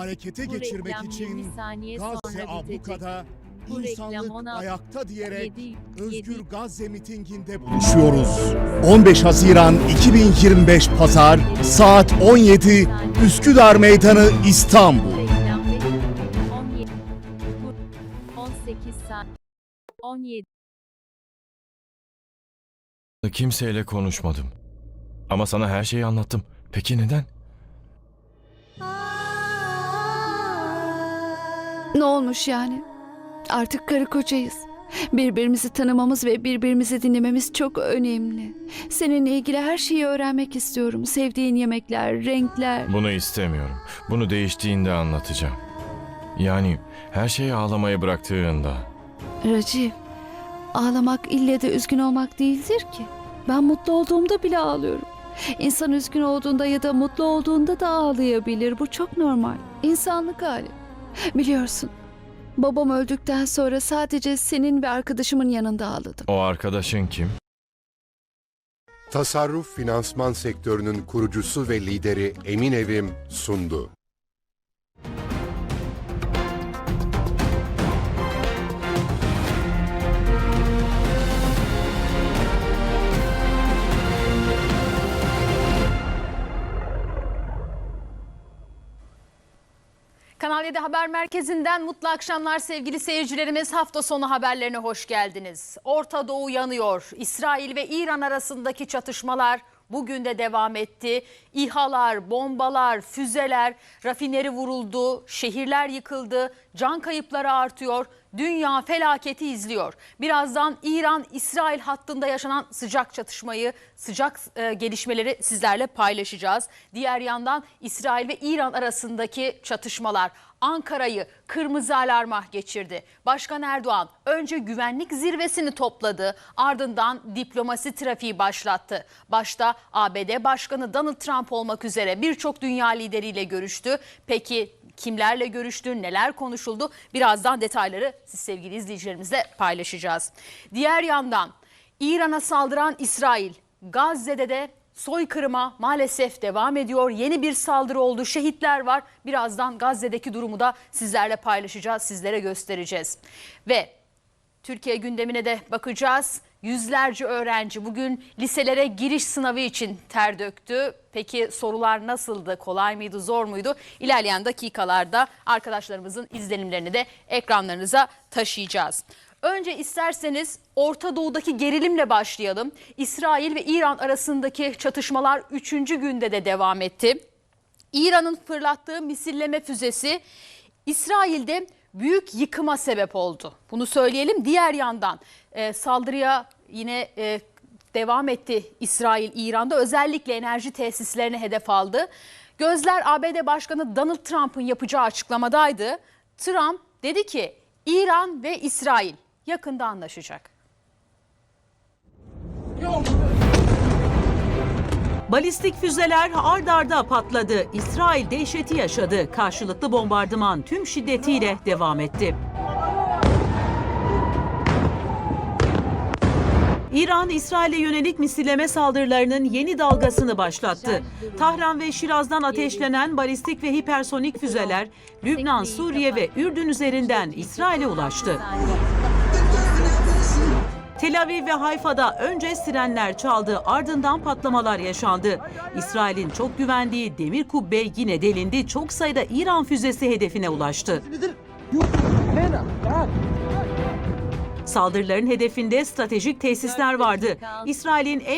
harekete Bu geçirmek reklam için 20 saniye Gazze sonra ablukada Bu reklam insanlık 16, ayakta diyerek 7, Özgür 7. Gazze mitinginde buluşuyoruz. 15 Haziran 2025 Pazar saat 17 Üsküdar Meydanı İstanbul. Reklam ve 17. Bu 18 saat. 17. Kimseyle konuşmadım. Ama sana her şeyi anlattım. Peki neden? Ne olmuş yani? Artık karı kocayız. Birbirimizi tanımamız ve birbirimizi dinlememiz çok önemli. Seninle ilgili her şeyi öğrenmek istiyorum. Sevdiğin yemekler, renkler. Bunu istemiyorum. Bunu değiştiğinde anlatacağım. Yani her şeyi ağlamayı bıraktığında. Raciv, ağlamak ille de üzgün olmak değildir ki. Ben mutlu olduğumda bile ağlıyorum. İnsan üzgün olduğunda ya da mutlu olduğunda da ağlayabilir. Bu çok normal. İnsanlık hali. Biliyorsun, babam öldükten sonra sadece senin ve arkadaşımın yanında ağladım. O arkadaşın kim? Tasarruf finansman sektörünün kurucusu ve lideri Emin Evim sundu. Kanal 7 Haber Merkezi'nden mutlu akşamlar sevgili seyircilerimiz. Hafta sonu haberlerine hoş geldiniz. Orta Doğu yanıyor. İsrail ve İran arasındaki çatışmalar bugün de devam etti. İHA'lar, bombalar, füzeler, rafineri vuruldu, şehirler yıkıldı, can kayıpları artıyor. Dünya felaketi izliyor. Birazdan İran-İsrail hattında yaşanan sıcak çatışmayı, sıcak e, gelişmeleri sizlerle paylaşacağız. Diğer yandan İsrail ve İran arasındaki çatışmalar Ankara'yı kırmızı alarma geçirdi. Başkan Erdoğan önce güvenlik zirvesini topladı, ardından diplomasi trafiği başlattı. Başta ABD Başkanı Donald Trump olmak üzere birçok dünya lideriyle görüştü. Peki kimlerle görüştü, neler konuşuldu? Birazdan detayları siz sevgili izleyicilerimizle paylaşacağız. Diğer yandan İran'a saldıran İsrail, Gazze'de de soykırıma maalesef devam ediyor. Yeni bir saldırı oldu, şehitler var. Birazdan Gazze'deki durumu da sizlerle paylaşacağız, sizlere göstereceğiz. Ve Türkiye gündemine de bakacağız. Yüzlerce öğrenci bugün liselere giriş sınavı için ter döktü. Peki sorular nasıldı? Kolay mıydı? Zor muydu? İlerleyen dakikalarda arkadaşlarımızın izlenimlerini de ekranlarınıza taşıyacağız. Önce isterseniz Orta Doğu'daki gerilimle başlayalım. İsrail ve İran arasındaki çatışmalar 3. günde de devam etti. İran'ın fırlattığı misilleme füzesi İsrail'de büyük yıkıma sebep oldu. Bunu söyleyelim. Diğer yandan e, saldırıya yine e, devam etti İsrail İran'da özellikle enerji tesislerine hedef aldı. Gözler ABD Başkanı Donald Trump'ın yapacağı açıklamadaydı. Trump dedi ki İran ve İsrail yakında anlaşacak. Balistik füzeler ard arda patladı. İsrail dehşeti yaşadı. Karşılıklı bombardıman tüm şiddetiyle devam etti. İran, İsrail'e yönelik misilleme saldırılarının yeni dalgasını başlattı. Tahran ve Şiraz'dan ateşlenen balistik ve hipersonik füzeler Lübnan, Suriye ve Ürdün üzerinden İsrail'e ulaştı. Tel Aviv ve Hayfa'da önce sirenler çaldı, ardından patlamalar yaşandı. İsrail'in çok güvendiği demir kubbe yine delindi. Çok sayıda İran füzesi hedefine ulaştı. Saldırıların hedefinde stratejik tesisler vardı. İsrail'in